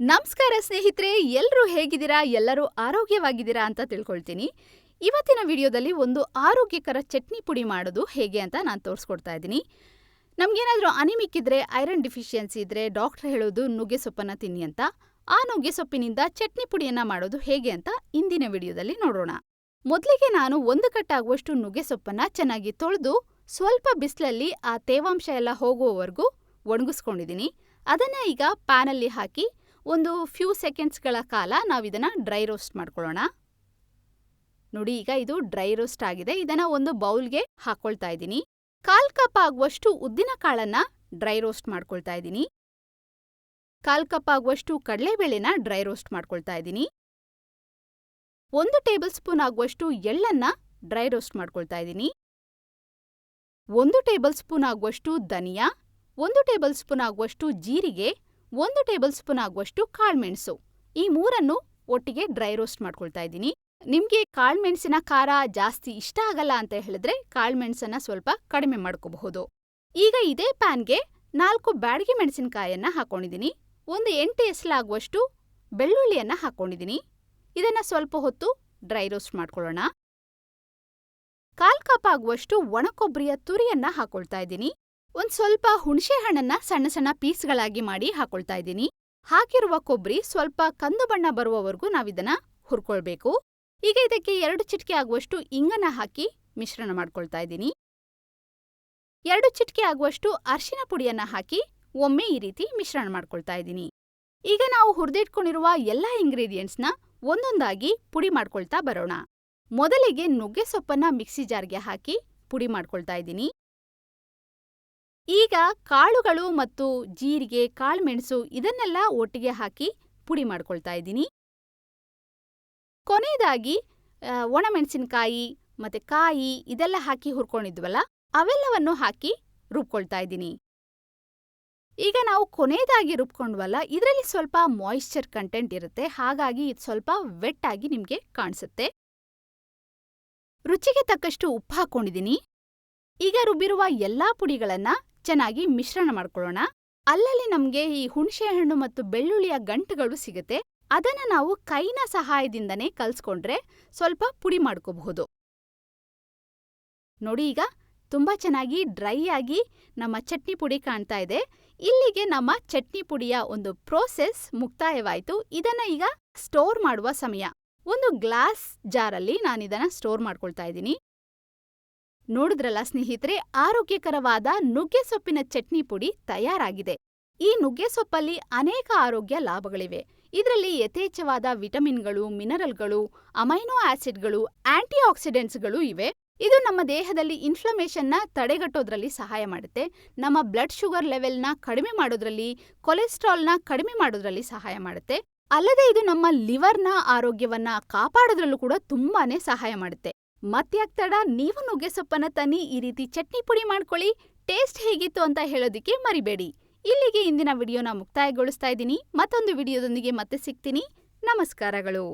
ನಮಸ್ಕಾರ ಸ್ನೇಹಿತರೆ ಎಲ್ಲರೂ ಹೇಗಿದ್ದೀರಾ? ಎಲ್ಲರೂ ಆರೋಗ್ಯವಾಗಿದ್ದೀರಾ ಅಂತ ತಿಳ್ಕೊಳ್ತೀನಿ. ಇವತ್ತಿನ ವಿಡಿಯೋದಲ್ಲಿ ಒಂದು ಆರೋಗ್ಯಕರ ಚಟ್ನಿ ಪುಡಿ ಮಾಡೋದು ಹೇಗೆ ಅಂತ ನಾನು ತೋರಿಸ್ಕೊಡ್ತಾ ಇದ್ದೀನಿ. ನಮಗೇನಾದರೂ ಅನಿಮಿಕ್ ಇದ್ದರೆ ಐರನ್ ಡಿಫಿಷಿಯನ್ಸಿ ಇದ್ದರೆ ಡಾಕ್ಟರ್ ಹೇಳೋದು ನುಗ್ಗೆ ಸೊಪ್ಪನ್ನು ತಿನ್ನಿ ಅಂತ, ಆ ನುಗ್ಗೆ ಸೊಪ್ಪಿನಿಂದ ಚಟ್ನಿ ಪುಡಿಯನ್ನು ಮಾಡೋದು ಹೇಗೆ ಅಂತ ಇಂದಿನ ವಿಡಿಯೋದಲ್ಲಿ ನೋಡೋಣ. ಮೊದಲಿಗೆ ನಾನು ಒಂದು ಕಟ್ಟಾಗುವಷ್ಟು ನುಗ್ಗೆ ಸೊಪ್ಪನ್ನು ಚೆನ್ನಾಗಿ ತೊಳೆದು, ಸ್ವಲ್ಪ ಬಿಸಿಲಲ್ಲಿ ಆ ತೇವಾಂಶ ಎಲ್ಲ ಹೋಗುವವರೆಗೂ ಒಣಗಿಸ್ಕೊಂಡಿದ್ದೀನಿ. ಅದನ್ನು ಈಗ ಪ್ಯಾನಲ್ಲಿ ಹಾಕಿ ಒಂದು ಫ್ಯೂ ಸೆಕೆಂಡ್ಸ್ಗಳ ಕಾಲ ನಾವು ಇದನ್ನು ಡ್ರೈ ರೋಸ್ಟ್ ಮಾಡ್ಕೊಳ್ಳೋಣ. ನೋಡಿ, ಈಗ ಇದು ಡ್ರೈ ರೋಸ್ಟ್ ಆಗಿದೆ. ಇದನ್ನು ಒಂದು ಬೌಲ್ಗೆ ಹಾಕ್ಕೊಳ್ತಾ ಇದ್ದೀನಿ. ಕಾಲ್ ಕಪ್ ಆಗುವಷ್ಟು ಉದ್ದಿನ ಕಾಳನ್ನು ಡ್ರೈ ರೋಸ್ಟ್ ಮಾಡ್ಕೊಳ್ತಾ ಇದ್ದೀನಿ. ಕಾಲ್ ಕಪ್ ಆಗುವಷ್ಟು ಕಡಲೆಬೇಳೆನ ಡ್ರೈ ರೋಸ್ಟ್ ಮಾಡ್ಕೊಳ್ತಾ ಇದ್ದೀನಿ. ಒಂದು ಟೇಬಲ್ ಸ್ಪೂನ್ ಆಗುವಷ್ಟು ಎಳ್ಳನ್ನ ಡ್ರೈ ರೋಸ್ಟ್ ಮಾಡ್ಕೊಳ್ತಾ ಇದ್ದೀನಿ. ಒಂದು ಟೇಬಲ್ ಸ್ಪೂನ್ ಆಗುವಷ್ಟು ಧನಿಯಾ, ಒಂದು ಟೇಬಲ್ ಸ್ಪೂನ್ ಆಗುವಷ್ಟು ಜೀರಿಗೆ ಒಂದು ಟೇಬಲ್ ಸ್ಪೂನ್ ಆಗುವಷ್ಟು ಕಾಳುಮೆಣಸು. ಈ ಮೂರನ್ನು ಒಟ್ಟಿಗೆ ಡ್ರೈ ರೋಸ್ಟ್ ಮಾಡ್ಕೊಳ್ತಾ ಇದ್ದೀನಿ. ನಿಮಗೆ ಕಾಳುಮೆಣಸಿನ ಖಾರ ಜಾಸ್ತಿ ಇಷ್ಟ ಆಗಲ್ಲ ಅಂತ ಹೇಳಿದ್ರೆ ಕಾಳುಮೆಣಸನ್ನ ಸ್ವಲ್ಪ ಕಡಿಮೆ ಮಾಡ್ಕೋಬಹುದು. ಈಗ ಇದೇ ಪ್ಯಾನ್ಗೆ ನಾಲ್ಕು ಬ್ಯಾಡಗಿ ಮೆಣಸಿನಕಾಯನ್ನ ಹಾಕೊಂಡಿದ್ದೀನಿ. ಒಂದು ಎಂಟು ಎಸಲಾಗುವಷ್ಟು ಬೆಳ್ಳುಳ್ಳಿಯನ್ನ ಹಾಕೊಂಡಿದ್ದೀನಿ. ಇದನ್ನ ಸ್ವಲ್ಪ ಹೊತ್ತು ಡ್ರೈ ರೋಸ್ಟ್ ಮಾಡ್ಕೊಳ್ಳೋಣ. ಕಾಲ್ ಕಪ್ ಆಗುವಷ್ಟು ಒಣಕೊಬ್ಬರಿಯ ತುರಿಯನ್ನ ಹಾಕೊಳ್ತಾ ಇದ್ದೀನಿ. ಒಂದ್ ಸ್ವಲ್ಪ ಹುಣಸೆ ಹಣ್ಣನ್ನ ಸಣ್ಣ ಸಣ್ಣ ಪೀಸ್ಗಳಾಗಿ ಮಾಡಿ ಹಾಕೊಳ್ತಾ ಇದ್ದೀನಿ. ಹಾಕಿರುವ ಕೊಬ್ಬರಿ ಸ್ವಲ್ಪ ಕಂದು ಬಣ್ಣ ಬರುವವರೆಗೂ ನಾವಿದನ್ನ ಹುರ್ಕೊಳ್ಬೇಕು. ಈಗ ಇದಕ್ಕೆ ಎರಡು ಚಿಟಿಕೆ ಆಗುವಷ್ಟು ಇಂಗನ್ನ ಹಾಕಿ ಮಿಶ್ರಣ ಮಾಡ್ಕೊಳ್ತಾ ಇದ್ದೀನಿ. ಎರಡು ಚಿಟಿಕೆ ಆಗುವಷ್ಟು ಅರಿಶಿನ ಪುಡಿಯನ್ನ ಹಾಕಿ ಒಮ್ಮೆ ಈ ರೀತಿ ಮಿಶ್ರಣ ಮಾಡ್ಕೊಳ್ತಾ ಇದ್ದೀನಿ. ಈಗ ನಾವು ಹುರಿದಿಟ್ಕೊಂಡಿರುವ ಎಲ್ಲ ಇಂಗ್ರೀಡಿಯೆಂಟ್ಸ್ನ ಒಂದೊಂದಾಗಿ ಪುಡಿ ಮಾಡ್ಕೊಳ್ತಾ ಬರೋಣ. ಮೊದಲಿಗೆ ನುಗ್ಗೆ ಸೊಪ್ಪನ್ನ ಮಿಕ್ಸಿ ಜಾರ್ಗೆ ಹಾಕಿ ಪುಡಿ ಮಾಡ್ಕೊಳ್ತಾ ಇದ್ದೀನಿ. ಈಗ ಕಾಳುಗಳು ಮತ್ತು ಜೀರಿಗೆ, ಕಾಳುಮೆಣಸು ಇದನ್ನೆಲ್ಲ ಒಟ್ಟಿಗೆ ಹಾಕಿ ಪುಡಿ ಮಾಡ್ಕೊಳ್ತಾ ಇದ್ದೀನಿ. ಕೊನೆಯದಾಗಿ ಒಣಮೆಣಸಿನಕಾಯಿ ಮತ್ತೆ ಕಾಯಿ ಇದೆಲ್ಲ ಹಾಕಿ ಹುರ್ಕೊಂಡಿದ್ವಲ್ಲ, ಅವೆಲ್ಲವನ್ನು ಹಾಕಿ ರುಬ್ಕೊಳ್ತಾ ಇದ್ದೀನಿ. ಈಗ ನಾವು ಕೊನೆಯದಾಗಿ ರುಬ್ಕೊಂಡ್ವಲ್ಲ, ಇದರಲ್ಲಿ ಸ್ವಲ್ಪ ಮಾಯಿಶ್ಚರ್ ಕಂಟೆಂಟ್ ಇರುತ್ತೆ, ಹಾಗಾಗಿ ಇದು ಸ್ವಲ್ಪ ವೆಟ್ ಆಗಿ ನಿಮಗೆ ಕಾಣಿಸುತ್ತೆ. ರುಚಿಗೆ ತಕ್ಕಷ್ಟು ಉಪ್ಪು ಹಾಕ್ಕೊಂಡಿದ್ದೀನಿ ಈಗ ರುಬ್ಬಿರುವ ಎಲ್ಲಾ ಪುಡಿಗಳನ್ನ ಚೆನ್ನಾಗಿ ಮಿಶ್ರಣ ಮಾಡ್ಕೊಳ್ಳೋಣ. ಅಲ್ಲಲ್ಲಿ ನಮಗೆ ಈ ಹುಣಸೆ ಹಣ್ಣು ಮತ್ತು ಬೆಳ್ಳುಳ್ಳಿಯ ಗಂಟುಗಳು ಸಿಗುತ್ತೆ. ಅದನ್ನ ನಾವು ಕೈನ ಸಹಾಯದಿಂದನೇ ಕಲ್ಸ್ಕೊಂಡ್ರೆ ಸ್ವಲ್ಪ ಪುಡಿ ಮಾಡ್ಕೋಬಹುದು. ನೋಡಿ ಈಗ, ತುಂಬಾ ಚೆನ್ನಾಗಿ ಡ್ರೈ ಆಗಿ ನಮ್ಮ ಚಟ್ನಿ ಪುಡಿ ಕಾಣ್ತಾ ಇದೆ. ಇಲ್ಲಿಗೆ ನಮ್ಮ ಚಟ್ನಿ ಪುಡಿಯ ಒಂದು ಪ್ರೋಸೆಸ್ ಮುಕ್ತಾಯವಾಯಿತು. ಇದನ್ನ ಈಗ ಸ್ಟೋರ್ ಮಾಡುವ ಸಮಯ. ಒಂದು ಗ್ಲಾಸ್ ಜಾರಲ್ಲಿ ನಾನಿದನ್ನ ಸ್ಟೋರ್ ಮಾಡ್ಕೊಳ್ತಾ ಇದ್ದೀನಿ. ನೋಡಿದ್ರಲ್ಲ ಸ್ನೇಹಿತರೆ, ಆರೋಗ್ಯಕರವಾದ ನುಗ್ಗೆ ಸೊಪ್ಪಿನ ಚಟ್ನಿ ಪುಡಿ ತಯಾರಾಗಿದೆ. ಈ ನುಗ್ಗೆ ಸೊಪ್ಪಲ್ಲಿ ಅನೇಕ ಆರೋಗ್ಯ ಲಾಭಗಳಿವೆ. ಇದರಲ್ಲಿ ಯಥೇಚ್ಛವಾದ ವಿಟಮಿನ್ಗಳು, ಮಿನರಲ್ಗಳು, ಅಮೈನೋ ಆಸಿಡ್ಗಳು ಆಂಟಿ ಆಕ್ಸಿಡೆಂಟ್ಸ್ಗಳು ಇವೆ. ಇದು ನಮ್ಮ ದೇಹದಲ್ಲಿ ಇನ್ಫ್ಲಮೇಷನ್ನ ತಡೆಗಟ್ಟೋದ್ರಲ್ಲಿ ಸಹಾಯ ಮಾಡುತ್ತೆ. ನಮ್ಮ ಬ್ಲಡ್ ಶುಗರ್ ಲೆವೆಲ್ನ ಕಡಿಮೆ ಮಾಡೋದ್ರಲ್ಲಿ, ಕೊಲೆಸ್ಟ್ರಾಲ್ನ ಕಡಿಮೆ ಮಾಡೋದ್ರಲ್ಲಿ ಸಹಾಯ ಮಾಡುತ್ತೆ. ಅಲ್ಲದೆ ಇದು ನಮ್ಮ ಲಿವರ್ನ ಆರೋಗ್ಯವನ್ನ ಕಾಪಾಡೋದ್ರಲ್ಲೂ ಕೂಡ ತುಂಬಾನೇ ಸಹಾಯ ಮಾಡುತ್ತೆ. ಮತ್ಯಾಕ್ ತಡ ನೀವು ನುಗ್ಗೆಸೊಪ್ಪನ್ನ ತನ್ನಿ, ಈ ರೀತಿ ಚಟ್ನಿ ಪುಡಿ ಮಾಡ್ಕೊಳ್ಳಿ. ಟೇಸ್ಟ್ ಹೇಗಿತ್ತು ಅಂತ ಹೇಳೋದಿಕ್ಕೆ ಮರಿಬೇಡಿ. ಇಲ್ಲಿಗೆ ಇಂದಿನ ವಿಡಿಯೋನ ಮುಕ್ತಾಯಗೊಳಿಸ್ತಾ ಇದ್ದೀನಿ. ಮತ್ತೊಂದು ವಿಡಿಯೋದೊಂದಿಗೆ ಮತ್ತೆ ಸಿಗ್ತೀನಿ. ನಮಸ್ಕಾರಗಳು.